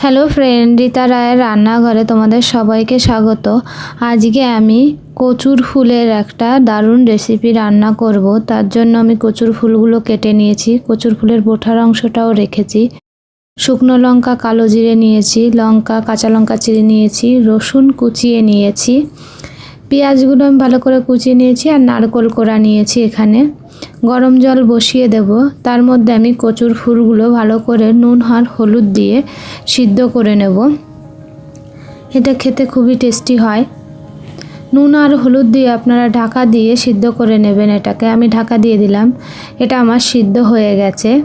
Hello friend, Rita রায়ের রান্নাঘরে তোমাদের সবাইকে স্বাগত। আজকে আমি কচুর ফুলের একটা দারুণ রেসিপি রান্না করব। তার জন্য আমি কচুর ফুলগুলো কেটে নিয়েছি, কচুর ফুলের বোঠার অংশটাও রেখেছি। শুকনো লঙ্কা, কালো জিরে নিয়েছি, লঙ্কা, কাঁচা লঙ্কা চিড়ে নিয়েছি, রসুন কুচিয়ে নিয়েছি। পেঁয়াজগুলো আমি ভালো করে কুচিয়ে নিয়েছি আর নারকোল কোড়া নিয়েছি এখানে। গরম জল বসিয়ে দেব। তার মধ্যে আমি কচুর ফুলগুলো ভালো করে নুন, আর হলুদ দিয়ে সিদ্ধ করে নেব। এটা খেতে খুবই টেস্টি হয়। নুন আর হলুদ দিয়ে আপনারা ঢাকা দিয়ে সিদ্ধ করে নেবেন এটাকে। আমি ঢাকা দিয়ে দিলাম। এটা আমার সিদ্ধ হয়ে গেছে।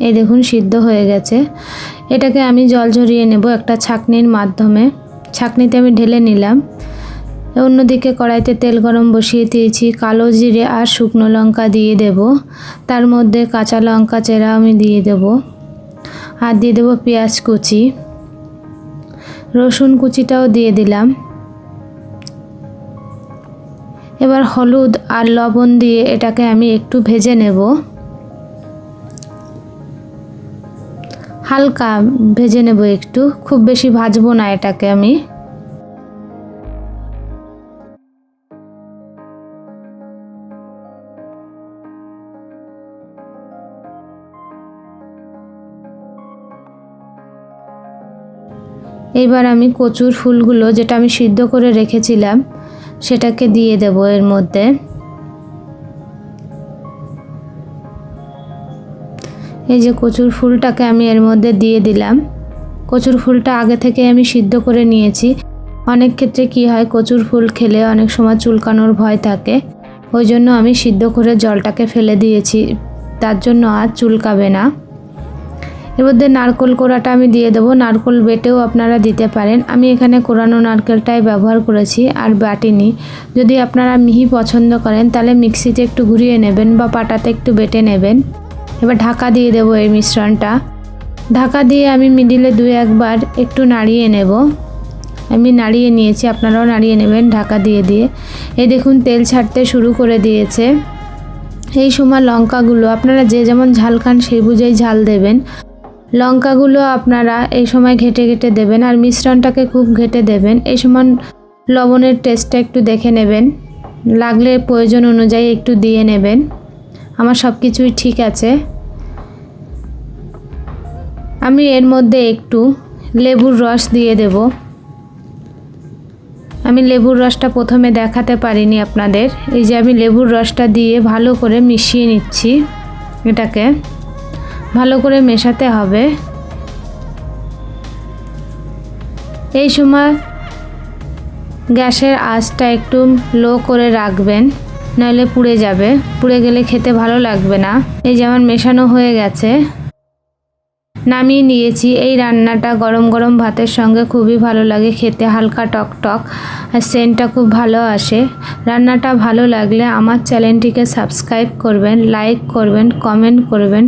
এই দেখুন, সিদ্ধ হয়ে গেছে। এটাকে আমি জল ঝরিয়ে নেব একটা ছাকনির মাধ্যমে। ছাকনিতে আমি ঢেলে নিলাম। অন্যদিকে কড়াইতে তেল গরম বসিয়ে দিয়েছি, কালো জিরে আর শুকনো লঙ্কা দিয়ে দেব। তার মধ্যে কাঁচা লঙ্কা, চেরা আমি দিয়ে দেব। আর দিয়ে দেবো পেঁয়াজ কুচি। রসুন কুচিটাও দিয়ে দিলাম। এবার হলুদ আর লবণ দিয়ে এটাকে আমি একটু ভেজে নেব। হালকা ভেজে নেব একটু। খুব বেশি ভাজবো না এটাকে আমি। এবার আমি কচুর ফুলগুলো যেটা আমি সিদ্ধ করে রেখেছিলাম, সেটাকে দিয়ে দেব এর মধ্যে। এই যে কচুর ফুলটাকে আমি এর মধ্যে দিয়ে দিলাম। কচুর ফুলটা আগে থেকে আমি সিদ্ধ করে নিয়েছি। অনেক ক্ষেত্রে কি হয়, কচুর ফুল খেলে অনেক সময় চুলকানোর ভয় থাকে। ওই জন্য আমি সিদ্ধ করে জলটাকে ফেলে দিয়েছি। তার জন্য আর চুলকাবে না। এর মধ্যে নারকোল কোড়াটা আমি দিয়ে দেবো। নারকোল বেটেও আপনারা দিতে পারেন। আমি এখানে কোরানো নারকেলটাই ব্যবহার করেছি আর বাটিনি। যদি আপনারা মিহি পছন্দ করেন, তাহলে মিক্সিতে একটু ঘুরিয়ে নেবেন বা পাটাতে একটু বেটে নেবেন। এবার ঢাকা দিয়ে দেবো এই মিশ্রণটা। ঢাকা দিয়ে আমি মিডিলে দু একবার একটু নাড়িয়ে নেব। আমি নাড়িয়ে নিয়েছি, আপনারাও নাড়িয়ে নেবেন ঢাকা দিয়ে দিয়ে। এই দেখুন, তেল ছাড়তে শুরু করে দিয়েছে। এই সময় লঙ্কাগুলো, আপনারা যে যেমন ঝাল খান, সেই বুঝেই ঝাল দেবেন। লঙ্কাগুলো আপনারা এই সময় ঘেটে ঘেটে দেবেন আর মিশ্রণটাকে খুব ঘেটে দেবেন। এই সময় লবণের টেস্টটা একটু দেখে নেবেন। লাগলে প্রয়োজন অনুযায়ী একটু দিয়ে নেবেন। আমার সব কিছুই ঠিক আছে। আমি এর মধ্যে একটু লেবুর রস দিয়ে দেব। আমি লেবুর রসটা প্রথমে দেখাতে পারিনি আপনাদের। এই যে আমি লেবুর রসটা দিয়ে ভালো করে মিশিয়ে নিচ্ছি এটাকে। ভালো করে মেশাতে হবে। এই সময় গ্যাসের আঁচটা একটু লো করে রাখবেন নইলে পুড়ে যাবে। পুড়ে গেলে খেতে ভালো লাগবে না। এই যেমন মেশানো হয়ে গেছে। নামিয়ে নিয়েছি। এই রান্নাটা গরম গরম ভাতের সঙ্গে খুবই ভালো লাগে খেতে, হালকা টক টক। আর সেন্টটা খুব ভালো আসে। রান্নাটা ভালো লাগলে আমার চ্যানেলটিকে সাবস্ক্রাইব করবেন, লাইক করবেন, কমেন্ট করবেন।